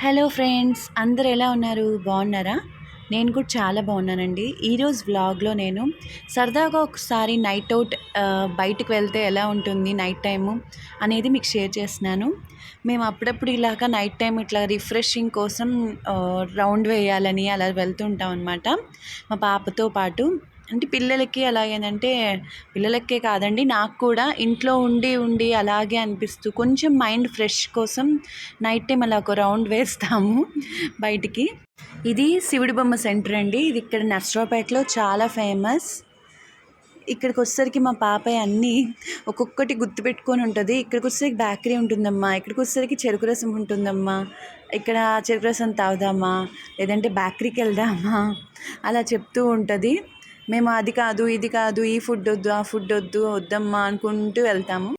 Hello friends అందరు ఎలా ఉన్నారు? బాగున్నారా? నేను కూడా చాలా బాగున్నానండి. ఈరోజు వ్లాగ్లో నేను సరదాగా ఒకసారి నైట్ అవుట్ బయటకు వెళ్తే ఎలా ఉంటుంది నైట్ టైము అనేది మీకు షేర్ చేస్తున్నాను. మేము అప్పుడప్పుడు ఇలాగ నైట్ టైం ఇట్లా రిఫ్రెషింగ్ కోసం రౌండ్ వేయాలని అలా వెళ్తుంటాం అనమాట మా పాపతో పాటు అంటే పిల్లలకి అలా పిల్లలకే కాదండి నాకు కూడా ఇంట్లో ఉండి ఉండి అలాగే అనిపిస్తూ కొంచెం మైండ్ ఫ్రెష్ కోసం నైట్ టైం అలా ఒక రౌండ్ వేస్తాము బయటికి. ఇది శివుడి బొమ్మ సెంటర్ అండి ఇది ఇక్కడ నర్సరావుపేటలో చాలా ఫేమస్. ఇక్కడికి వచ్చేసరికి మా పాపయ్య అన్నీ ఒక్కొక్కటి గుర్తుపెట్టుకొని ఉంటుంది. ఇక్కడికి వచ్చేసరికి బేకరీ ఉంటుందమ్మా ఇక్కడికి వచ్చేసరికి చెరుకు రసం ఉంటుందమ్మా ఇక్కడ చెరుకు రసం తాగుదామా లేదంటే బేకరీకి వెళ్దామా అలా చెప్తూ ఉంటుంది. మేము అది కాదు ఇది కాదు ఈ ఫుడ్ వద్దు ఆ ఫుడ్ వద్దు వద్దమ్మా అనుకుంటూ వెళ్తాము.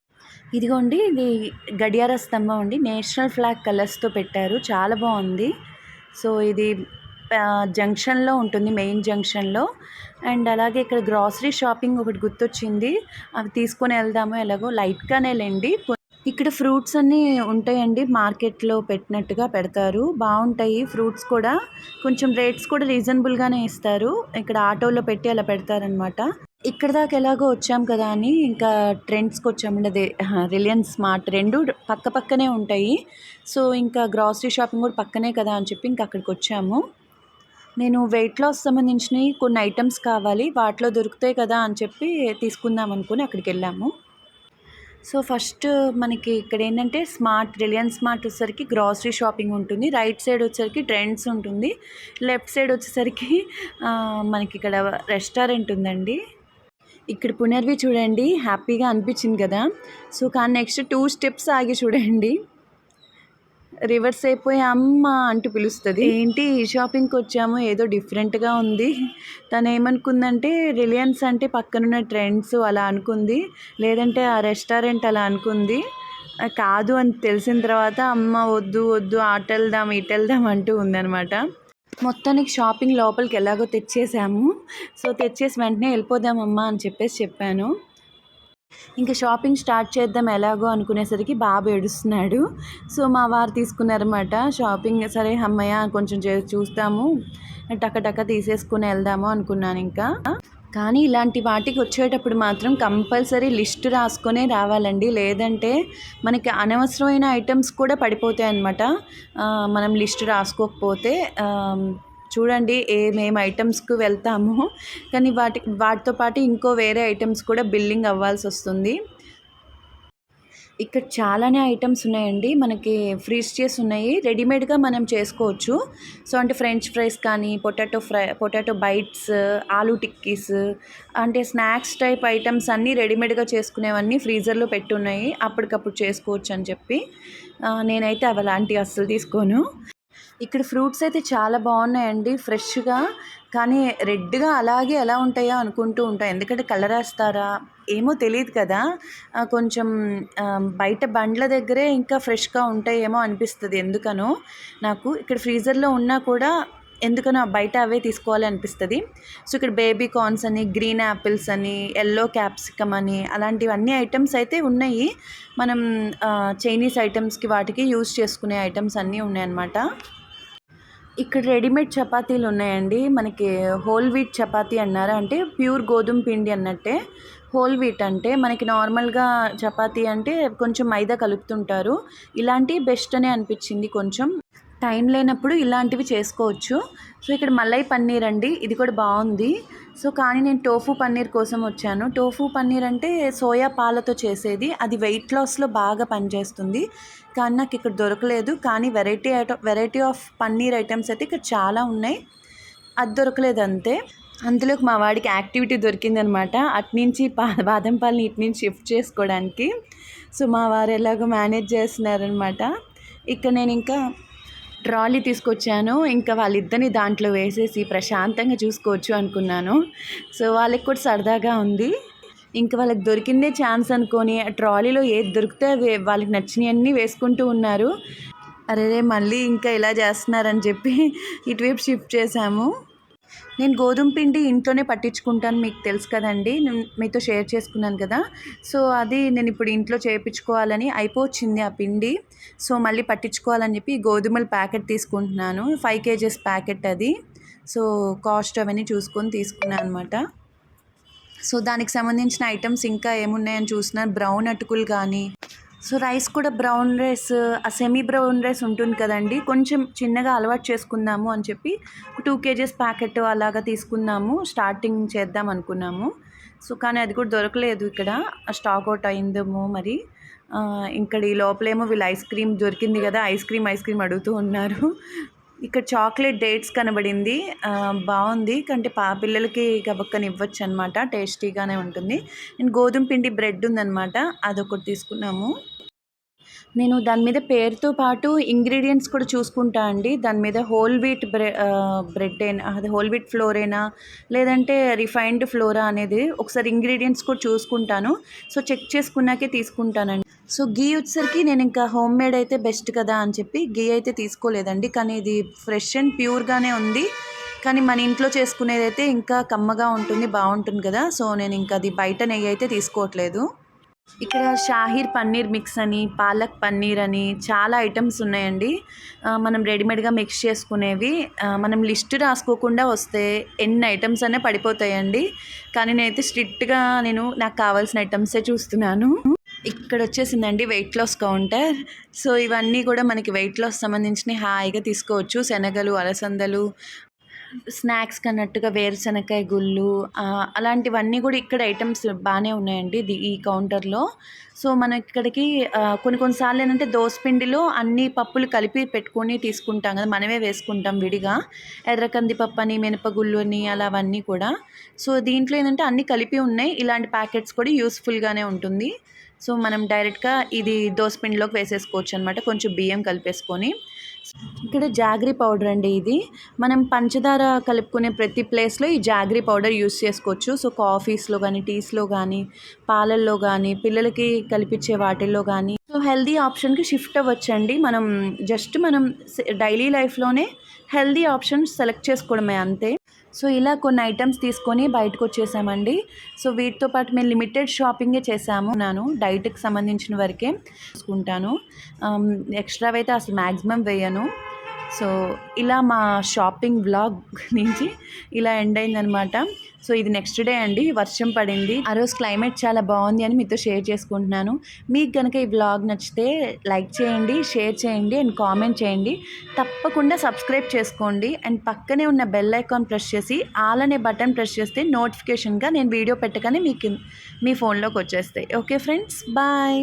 ఇదిగోండి ఇది గడియార స్తంభం అండి. నేషనల్ ఫ్లాగ్ కలర్స్తో పెట్టారు. చాలా బాగుంది. సో ఇది జంక్షన్లో ఉంటుంది మెయిన్ జంక్షన్లో. అండ్ అలాగే ఇక్కడ గ్రాసరీ షాపింగ్ ఒకటి గుర్తొచ్చింది. అవి తీసుకొని వెళ్దాము ఎలాగో. లైట్గానే లేండి. ఇక్కడ ఫ్రూట్స్ అన్నీ ఉంటాయండి మార్కెట్లో పెట్టినట్టుగా పెడతారు. బాగుంటాయి. ఫ్రూట్స్ కూడా కొంచెం రేట్స్ కూడా రీజనబుల్గానే ఇస్తారు. ఇక్కడ ఆటోలో పెట్టి అలా పెడతారనమాట. ఇక్కడ దాకా ఎలాగో వచ్చాం కదా అని ఇంకా ట్రెండ్స్కి వచ్చామండి. అదే రిలయన్స్ స్మార్ట్ రెండు పక్క పక్కనే ఉంటాయి. సో ఇంకా గ్రాసరీ షాపింగ్ కూడా పక్కనే కదా అని చెప్పి ఇంకా అక్కడికి వచ్చాము. నేను వెయిట్ లాస్ సంబంధించినవి కొన్ని ఐటమ్స్ కావాలి. వాటిలో దొరుకుతాయి కదా అని చెప్పి తీసుకుందాం అనుకుని అక్కడికి వెళ్ళాము. సో ఫస్ట్ మనకి ఇక్కడ ఏంటంటే స్మార్ట్ రిలయన్స్ స్మార్ట్ వచ్చేసరికి గ్రాసరీ షాపింగ్ ఉంటుంది. రైట్ సైడ్ వచ్చేసరికి ట్రెండ్స్ ఉంటుంది. లెఫ్ట్ సైడ్ వచ్చేసరికి మనకి ఇక్కడ రెస్టారెంట్ ఉందండి. ఇక్కడ పునర్వి చూడండి హ్యాపీగా అనిపించింది కదా. సో కానీ నెక్స్ట్ టూ స్టెప్స్ ఆగి చూడండి. రివర్స్ అయిపోయి అమ్మ అంటూ పిలుస్తుంది. ఏంటి ఈ షాపింగ్కి వచ్చాము ఏదో డిఫరెంట్గా ఉంది. తను ఏమనుకుందంటే రిలయన్స్ అంటే పక్కనున్న ట్రెండ్స్ అలా అనుకుంది. లేదంటే ఆ రెస్టారెంట్ అలా అనుకుంది. కాదు అని తెలిసిన తర్వాత అమ్మ వద్దు వద్దు అటు వెళ్దాం ఇటు వెళ్దాం అంటూ ఉందనమాట మొత్తానికి షాపింగ్ లోపలికి ఎలాగో తెచ్చేసాము. సో తెచ్చేసి వెంటనే వెళ్ళిపోదామమ్మా అని చెప్పేసి చెప్పాను. ఇంకా షాపింగ్ స్టార్ట్ చేద్దాం ఎలాగో అనుకునేసరికి బాబు ఏడుస్తున్నాడు. సో మా వారు తీసుకున్నారన్నమాట. షాపింగ్ సరే అమ్మయ్య కొంచెం చే చూస్తాము. టక టక తీసేసుకుని వెళ్దాము అనుకున్నాను ఇంకా. కానీ ఇలాంటి వాటికి వచ్చేటప్పుడు మాత్రం కంపల్సరీ లిస్ట్ రాసుకొనే రావాలండి. లేదంటే మనకి అనవసరమైన ఐటమ్స్ కూడా పడిపోతాయి అన్నమాట మనం లిస్ట్ రాసుకోకపోతే చూడండి ఏమేమి ఐటమ్స్కి వెళ్తాము. కానీ వాటి వాటితో పాటు ఇంకో వేరే ఐటమ్స్ కూడా బిల్లింగ్ అవ్వాల్సి వస్తుంది. ఇక్కడ చాలానే ఐటమ్స్ ఉన్నాయండి. మనకి ఫ్రీజ్ చేసి ఉన్నాయి. రెడీమేడ్గా మనం చేసుకోవచ్చు. సో అంటే ఫ్రెంచ్ ఫ్రైస్ కానీ potato fry potato bites aloo tikkis అంటే స్నాక్స్ టైప్ ఐటమ్స్ అన్నీ రెడీమేడ్గా చేసుకునేవన్నీ ఫ్రీజర్లో పెట్టున్నాయి అప్పటికప్పుడు చేసుకోవచ్చు అని చెప్పి. నేనైతే అవి అలాంటివి అస్సలు తీసుకోను. ఇక్కడ ఫ్రూట్స్ అయితే చాలా బాగున్నాయండి ఫ్రెష్గా. కానీ రెడ్గా అలాగే ఎలా ఉంటాయో అనుకుంటూ ఉంటాయి ఎందుకంటే కలర్ వేస్తారా ఏమో తెలియదు కదా. కొంచెం బయట బండ్ల దగ్గరే ఇంకా ఫ్రెష్గా ఉంటాయేమో అనిపిస్తుంది ఎందుకనో నాకు. ఇక్కడ ఫ్రీజర్లో ఉన్నా కూడా ఎందుకనో బయట అవే తీసుకోవాలి అనిపిస్తుంది. సో ఇక్కడ బేబీ కార్న్స్ అని గ్రీన్ యాపిల్స్ అని ఎల్లో క్యాప్సికమ్ అని అలాంటివన్నీ ఐటమ్స్ అయితే ఉన్నాయి. మనం చైనీస్ ఐటమ్స్కి వాటికి యూస్ చేసుకునే ఐటమ్స్ అన్నీ ఉన్నాయన్నమాట. ఇక్కడ రెడీమేడ్ చపాతీలు ఉన్నాయండి. మనకి హోల్ వీట్ చపాతీ అన్నారు? అంటే ప్యూర్ గోధుమ పిండి అన్నట్టే. హోల్ వీట్ అంటే మనకి నార్మల్గా చపాతీ అంటే కొంచెం మైదా కలుపుతుంటారు. ఇలాంటి బెస్ట్ అనే అనిపించింది కొంచెం. టైం లేనప్పుడు ఇలాంటివి చేసుకోవచ్చు. సో ఇక్కడ మలై పన్నీర్ అండి. ఇది కూడా బాగుంది. సో కానీ నేను టోఫు పన్నీర్ కోసం వచ్చాను. టోఫు పన్నీర్ అంటే సోయా పాలతో చేసేది. అది వెయిట్ లాస్లో బాగా పనిచేస్తుంది. కానీ నాకు ఇక్కడ దొరకలేదు. కానీ variety item variety of paneer items అయితే ఇక్కడ చాలా ఉన్నాయి. అది దొరకలేదు అంతే. అందులోకి మా వాడికి యాక్టివిటీ దొరికిందనమాట. అట్నుంచి పా బాదం పాలని ఇటు నుంచి షిఫ్ట్ చేసుకోవడానికి. సో మా వారు ఎలాగో మేనేజ్ చేస్తున్నారనమాట. ఇక్కడ నేను ఇంకా ట్రాలీ తీసుకొచ్చాను. ఇంకా వాళ్ళిద్దరిని దాంట్లో వేసేసి ప్రశాంతంగా చూసుకోవచ్చు అనుకున్నాను. సో వాళ్ళకి కూడా సరదాగా ఉంది. ఇంకా వాళ్ళకి దొరికిందే ఛాన్స్ అనుకొని ట్రాలీలో ఏది దొరికితే అవి వాళ్ళకి నచ్చినవన్నీ వేసుకుంటూ ఉన్నారు. అరే మళ్ళీ ఇంకా ఇలా చేస్తున్నారని చెప్పి ఇటువైపు షిఫ్ట్ చేశాము. నేను గోధుమ పిండి ఇంట్లోనే పట్టించుకుంటాను మీకు తెలుసు కదండి. మీతో షేర్ చేసుకున్నాను కదా. సో అది నేను ఇప్పుడు ఇంట్లో చేయించుకోవాలని అయిపోవచ్చింది ఆ పిండి. సో మళ్ళీ పట్టించుకోవాలని చెప్పి గోధుమల ప్యాకెట్ తీసుకుంటున్నాను. ఫైవ్ కేజెస్ ప్యాకెట్ అది. సో కాస్ట్ అవన్నీ చూసుకొని తీసుకున్నాను అనమాట సో దానికి సంబంధించిన ఐటమ్స్ ఇంకా ఏమున్నాయని చూసిన బ్రౌన్ అటుకులు కానీ. సో రైస్ కూడా బ్రౌన్ రైస్ ఆ సెమీ బ్రౌన్ రైస్ ఉంటుంది కదండి. కొంచెం చిన్నగా అలవాటు చేసుకుందాము అని చెప్పి టూ కేజెస్ ప్యాకెట్ అలాగా తీసుకున్నాము స్టార్టింగ్ చేద్దాం అనుకున్నాము. సో కానీ అది కూడా దొరకలేదు ఇక్కడ. స్టాక్ అవుట్ అయిందేమో మరి. ఇక్కడ ఈ లోపలేమో వీళ్ళు ఐస్ క్రీమ్ దొరికింది కదా ఐస్ క్రీమ్ ఐస్ క్రీమ్ అడుగుతూ ఉన్నారు. ఇక్కడ చాక్లెట్ డేట్స్ కనబడింది. బాగుంది. కంటే పా పిల్లలకి గబక్కని ఇవ్వచ్చు అనమాట టేస్టీగానే ఉంటుంది. అండ్ గోధుమ పిండి బ్రెడ్ ఉందన్నమాట అదొకటి తీసుకున్నాము. నేను దాని మీద పేరుతో పాటు ఇంగ్రీడియంట్స్ కూడా చూసుకుంటా అండి. దాని మీద హోల్ వీట్ బ్రె బ్రెడ్ అయినా అది హోల్ వీట్ ఫ్లోరేనా లేదంటే రిఫైన్డ్ ఫ్లోరా అనేది ఒకసారి ఇంగ్రీడియంట్స్ కూడా చూసుకుంటాను. సో చెక్ చేసుకున్నాకే తీసుకుంటానండి. సో గీ వచ్చేసరికి నేను ఇంకా హోమ్ మేడ్ అయితే బెస్ట్ కదా అని చెప్పి గీ అయితే తీసుకోలేదండి. కానీ ఇది ఫ్రెష్ అండ్ ప్యూర్గానే ఉంది. కానీ మన ఇంట్లో చేసుకునేది అయితే ఇంకా కమ్మగా ఉంటుంది బాగుంటుంది కదా. సో నేను ఇంకా అది బయట నెయ్యి అయితే తీసుకోవట్లేదు. ఇక్కడ షాహీర్ పన్నీర్ మిక్స్ అని పాలక్ పన్నీర్ అని చాలా ఐటమ్స్ ఉన్నాయండి. మనం రెడీమేడ్గా మిక్స్ చేసుకునేవి. మనం లిస్ట్ రాసుకోకుండా వస్తే ఎన్ని ఐటమ్స్ అనే పడిపోతాయండి. కానీ నేనైతే స్ట్రిక్ట్గా నేను నాకు కావాల్సిన ఐటమ్సే చూస్తున్నాను. ఇక్కడ వచ్చేసిందండి వెయిట్ లాస్ కౌంటర్ సో ఇవన్నీ కూడా మనకి వెయిట్ లాస్ సంబంధించిన హాయిగా తీసుకోవచ్చు. శనగలు అలసందలు స్నాక్స్ కన్నట్టుగా వేరుశనగకాయ గుళ్ళు అలాంటివన్నీ కూడా ఇక్కడ ఐటమ్స్ బాగానే ఉన్నాయండి ఈ కౌంటర్లో సో మనం ఇక్కడికి కొన్ని కొన్నిసార్లు ఏంటంటే దోసపిండిలో అన్ని పప్పులు కలిపి పెట్టుకొని తీసుకుంటాం కదా మనమే వేసుకుంటాం విడిగా. ఎర్రకంది పప్పు అని మినపగుళ్ళు అని అలా అవన్నీ కూడా. సో దీంట్లో ఏంటంటే అన్నీ కలిపి ఉన్నాయి. ఇలాంటి ప్యాకెట్స్ కూడా యూస్ఫుల్గానే ఉంటుంది. సో మనం డైరెక్ట్గా ఇది దోసపిండిలోకి వేసేసుకోవచ్చు అనమాట కొంచెం బియ్యం కలిపేసుకొని. ఇక్కడ జాగ్రీ పౌడర్ అండి ఇది. మనం పంచదార కలుపుకునే ప్రతి ప్లేస్లో ఈ జాగ్రీ పౌడర్ యూస్ చేసుకోవచ్చు. సో కాఫీస్లో కానీ టీస్లో కానీ పాలల్లో కానీ పిల్లలకి కల్పించే వాటిల్లో కానీ సో హెల్దీ ఆప్షన్కి షిఫ్ట్ అవ్వచ్చండి. మనం జస్ట్ మనం డైలీ లైఫ్లోనే హెల్దీ ఆప్షన్స్ సెలెక్ట్ చేసుకోవడమే అంతే. సో ఇలా కొన్ని ఐటమ్స్ తీసుకొని బయటకు వచ్చేసామండి. సో వీటితో పాటు మేము లిమిటెడ్ షాపింగే చేసాము. నేను డైట్కి సంబంధించిన వరకే తీసుకుంటాను. ఎక్స్ట్రా అయితే అసలు మ్యాక్సిమం వేయను. సో ఇలా మా షాపింగ్ బ్లాగ్ నుంచి ఇలా ఎండ్ అయిందనమాట సో ఇది నెక్స్ట్ డే అండి. వర్షం పడింది. ఆ రోజు క్లైమేట్ చాలా బాగుంది అని మీతో షేర్ చేసుకుంటున్నాను. మీకు కనుక ఈ బ్లాగ్ నచ్చితే లైక్ చేయండి షేర్ చేయండి అండ్ కామెంట్ చేయండి. తప్పకుండా సబ్స్క్రైబ్ చేసుకోండి. అండ్ పక్కనే ఉన్న బెల్ ఐకాన్ ప్రెస్ చేసి ఆల్ అనే బటన్ ప్రెస్ చేస్తే నోటిఫికేషన్గా నేను వీడియో పెట్టగానే మీకు మీ ఫోన్లోకి వచ్చేస్తాయి. Okay friends bye